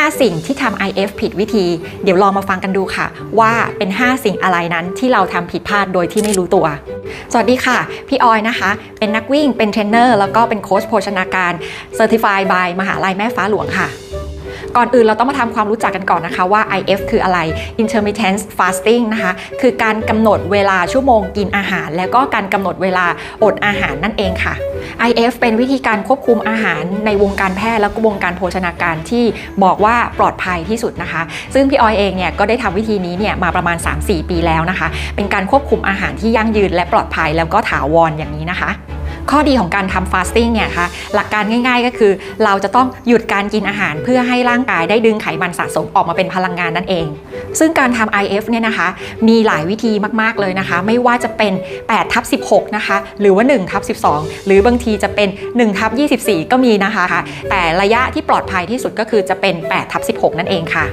5 สิ่งที่ทำ IF ผิดวิธี เดี๋ยวลองมาฟังกันดูค่ะ ว่าเป็น 5 สิ่งอะไรนั้นที่เราทำผิดพลาดโดยที่ไม่รู้ตัว สวัสดีค่ะ พี่ออยนะคะ เป็นนักวิ่ง เป็นเทรนเนอร์ แล้วก็เป็นโค้ชโภชนาการ Certified by มหาลัยแม่ฟ้าหลวงค่ะ ก่อนอื่นเราต้องมาทำความรู้จักกันก่อนนะคะว่า IF คืออะไร intermittent fasting นะคะ คือการกำหนดเวลาชั่วโมงกินอาหาร แล้วก็การกำหนดเวลาอดอาหารนั่นเองค่ะ IF เป็นวิธีการควบคุมอาหารในวงการแพทย์และวงการโภชนาการที่บอกว่าปลอดภัยที่สุดนะคะ ซึ่งพี่ออยเองเนี่ยก็ได้ทำวิธีนี้เนี่ยมาประมาณ 3-4 ปีแล้วนะคะ เป็นการควบคุมอาหารที่ยั่งยืนและปลอดภัยแล้วก็ถาวรอย่างนี้นะคะ ข้อดีของการทำฟาสติ้งเนี่ยนะคะหลักการง่าย ๆ ก็คือ เราจะต้องหยุดการกินอาหารเพื่อให้ร่างกายได้ดึงไขมันสะสมออกมาเป็นพลังงานนั่นเอง ซึ่งการทำ IF เนี่ยนะคะ มีหลายวิธีมากๆเลยนะคะ ไม่ว่าจะเป็น8ทับ16นะคะ หรือว่า1ทับ12 หรือบางทีจะเป็น1ทับ24 ก็มีนะคะ แต่ระยะที่ปลอดภัยที่สุดก็คือจะเป็น8ทับ16 นั่นเองค่ะ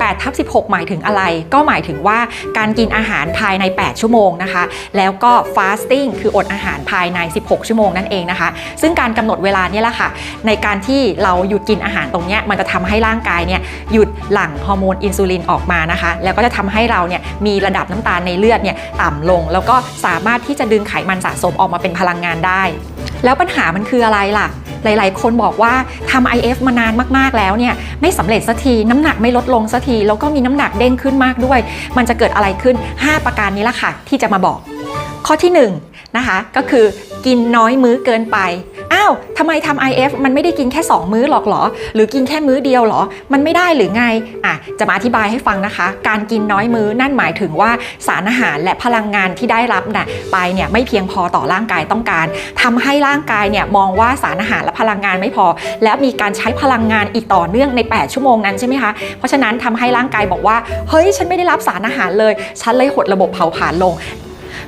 8ทับ16 หมายถึงอะไร ก็หมายถึงว่าการกินอาหารภายใน 8 ชั่วโมงนะคะ แล้วก็ fasting คืออดอาหารภายใน 16 ชั่วโมงนั่นเองนะคะ ซึ่งการกำหนดเวลาเนี่ยแหละค่ะ ในการที่เราหยุดกินอาหารตรงนี้มันจะทำให้ร่างกายเนี่ยหยุดหลั่งฮอร์โมนอินซูลินออกมานะคะ แล้วก็จะทำให้เราเนี่ยมีระดับน้ำตาลในเลือดเนี่ยต่ำลง แล้วก็สามารถที่จะดึงไขมันสะสมออกมาเป็นพลังงานได้ แล้วปัญหามันคืออะไรล่ะ หลาย ๆ คนบอกว่าทำ IF มานานมากๆแล้วเนี่ยไม่สำเร็จสักทีน้ำหนักไม่ลดลงสักทีแล้วก็มีน้ำหนักเด้งขึ้นมากด้วย มันจะเกิดอะไรขึ้น 5 ประการนี้ละค่ะที่จะมาบอก ข้อที่1นะคะก็คือกินน้อยมื้อเกินไป อ้าวทำไมทำ IF มันไม่ได้กินแค่ 2 มื้อหรอกเหรอ หรือกินแค่มื้อเดียวเหรอ มันไม่ได้หรือไงอะจะมาอธิบายให้ฟังนะคะ การกินน้อยมื้อนั่นหมายถึงว่าสารอาหารและพลังงานที่ได้รับน่ะไปเนี่ยไม่เพียงพอต่อร่างกายต้องการทำให้ร่างกายเนี่ยมองว่าสารอาหารและพลังงานไม่พอ แล้วมีการใช้พลังงานอีกต่อเนื่องใน 8 ชั่วโมงนั้นใช่ไหมคะเพราะฉะนั้นทำให้ร่างกายบอกว่าเฮ้ยฉันไม่ได้รับสารอาหารเลย ฉันเลยหดระบบเผาผลาญลง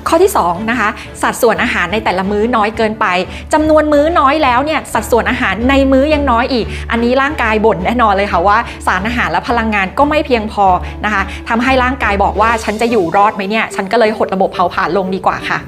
ข้อที่2นะคะสัดส่วนอาหารในแต่ละมื้อน้อยเกินไปจำนวนมื้อน้อยแล้วเนี่ยสัดส่วนอาหารในมื้อยังน้อยอีก อันนี้ร่างกายบ่นแน่นอนเลยค่ะว่า สารอาหารและพลังงานก็ไม่เพียงพอนะคะทำให้ร่างกายบอกว่าฉันจะอยู่รอดไหมเนี่ยฉันก็เลยหดระบบเผาผลาญลงดีกว่าค่ะ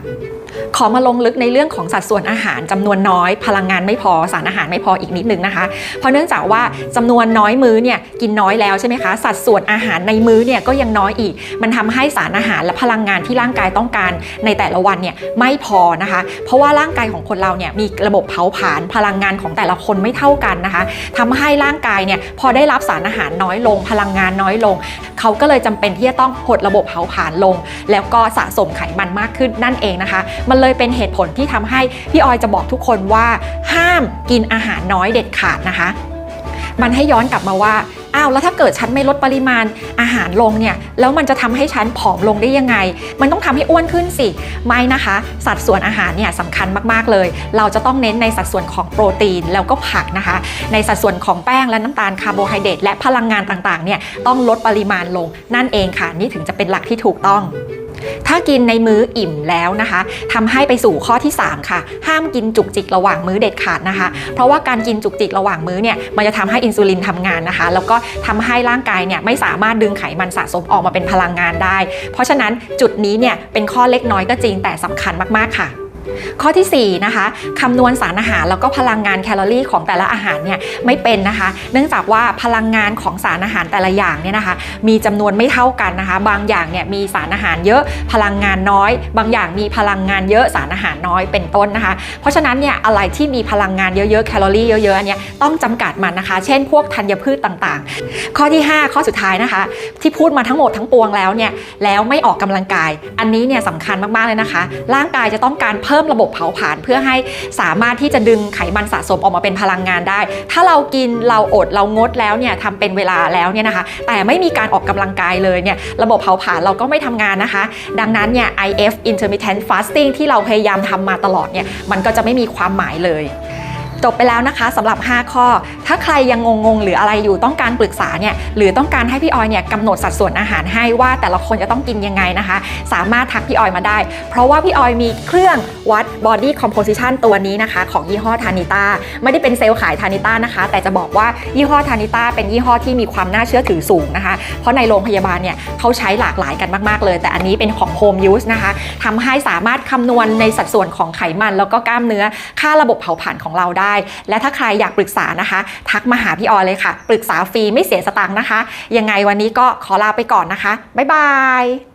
ขอมาลงลึกในเรื่องของสัดส่วนอาหารจำนวนน้อย พลังงานไม่พอสารอาหารไม่พออีกนิดนึงนะคะ เพราะเนื่องจากว่าจำนวนน้อยมื้อเนี่ยกินน้อยแล้วใช่ไหมคะสัดส่วนอาหารในมื้อเนี่ยก็ยังน้อยอีก มันทำให้สารอาหารและพลังงานที่ร่างกายต้องการในแต่ละวันเนี่ยไม่พอนะคะ เพราะว่าร่างกายของคนเราเนี่ยมีระบบเผาผลาญพลังงานของแต่ละคนไม่เท่ากันนะคะทำให้ร่างกายเนี่ยพอได้รับสารอาหารน้อยลง พลังงานน้อยลง เขาก็เลยจำเป็นที่จะต้องหดระบบเผาผลาญลง แล้วก็สะสมไขมันมากขึ้นนั่นเองนะคะมันเลยเป็นเหตุผลที่ทำให้พี่ออยจะบอกทุกคนว่า ห้ามกินอาหารน้อยเด็ดขาดนะคะ มันให้ย้อนกลับมาว่าอ้าวแล้วถ้าเกิดฉันไม่ลดปริมาณอาหารลงเนี่ยแล้วมันจะทำให้ฉันผอมลงได้ยังไง มันต้องทำให้อ้วนขึ้นสิไม่นะคะ สัดส่วนอาหารเนี่ยสำคัญมากๆเลย เราจะต้องเน้นในสัดส่วนของโปรตีนแล้วก็ผักนะคะ ในสัดส่วนของแป้งและน้ำตาลคาร์โบไฮเดรตและพลังงานต่างๆเนี่ยต้องลดปริมาณลงนั่นเองค่ะนี่ถึงจะเป็นหลักที่ถูกต้อง ถ้ากินในมื้ออิ่มแล้วนะคะทำให้ไปสู่ข้อที่ 3 ค่ะ ห้ามกินจุกจิกระหว่างมื้อเด็ดขาดนะคะ เพราะว่าการกินจุกจิกระหว่างมื้อเนี่ยมันจะทำให้อินซูลินทำงานนะคะ แล้วก็ทำให้ร่างกายเนี่ยไม่สามารถดึงไขมันสะสมออกมาเป็นพลังงานได้ เพราะฉะนั้นจุดนี้เนี่ยเป็นข้อเล็กน้อยก็จริงแต่สำคัญมากๆค่ะ ข้อทีสี่4นะคะคำนวณสารอาหารแล้วก็พลังงานแคลอรี่ของแต่ละอาหารเนี่ยไม่เป็นนะคะ เนื่องจากว่าพลังงานของสารอาหารแต่ละอย่างเนี่ยนะคะ มีจำนวนไม่เท่ากันนะคะ บางอย่างเนี่ยมีสารอาหารเยอะพลังงานน้อย บางอย่างมีพลังงานเยอะสารอาหารน้อยเป็นต้นนะคะ เพราะฉะนั้นเนี่ยอะไรที่มีพลังงานเยอะๆแคลอรี่เยอะๆเนี่ยต้องจำกัดมันนะคะ เช่น พวกธัญพืชต่างๆ ข้อที่ 5 ข้อสุดท้ายนะคะ ที่พูดมาทั้งหมดทั้งปวงแล้วเนี่ยแล้วไม่ออกกำลังกาย อันนี้เนี่ยสำคัญมากๆเลยนะคะ ร่างกายจะต้องการเพิ่มระบบเผาผลาญเพื่อให้สามารถที่จะดึงไขมันสะสมออกมาเป็นพลังงานได้ ถ้าเรากินเราอดเรางดแล้วเนี่ยทำเป็นเวลาแล้วเนี่ยนะคะ แต่ไม่มีการออกกำลังกายเลยเนี่ยระบบเผาผลาญเราก็ไม่ทำงานนะคะ ดังนั้นเนี่ย IF intermittent fasting ที่เราพยายามทำมาตลอดเนี่ยมันก็จะไม่มีความหมายเลยจบไปแล้วนะคะสำหรับ 5 ข้อ ถ้าใครยังงงๆ หรืออะไรอยู่ต้องการปรึกษาเนี่ยหรือต้องการให้พี่ออยเนี่ยกำหนดสัดส่วนอาหารให้ว่าแต่ละคนจะต้องกินยังไงนะคะ สามารถทักพี่ออยมาได้ เพราะว่าพี่ออยมีเครื่องวัด body composition ตัวนี้นะคะ ของยี่ห้อทานิต้าไม่ได้เป็นเซลล์ขายทานิต้านะคะ แต่จะบอกว่ายี่ห้อทานิต้าเป็นยี่ห้อที่มีความน่าเชื่อถือสูงนะคะ เพราะในโรงพยาบาลเนี่ยเขาใช้หลากหลายกันมากๆเลย แต่อันนี้เป็นของ home use นะคะทำให้สามารถคำนวณในสัดส่วนของไขมัน แล้วก็กล้ามเนื้อค่าระบบเผาผลาญของเราได้ และถ้าใครอยากปรึกษานะคะทักมาหาพี่ออยเลยค่ะ ปรึกษาฟรีไม่เสียสตังค์นะคะ ยังไงวันนี้ก็ขอลาไปก่อนนะคะ บ๊ายบาย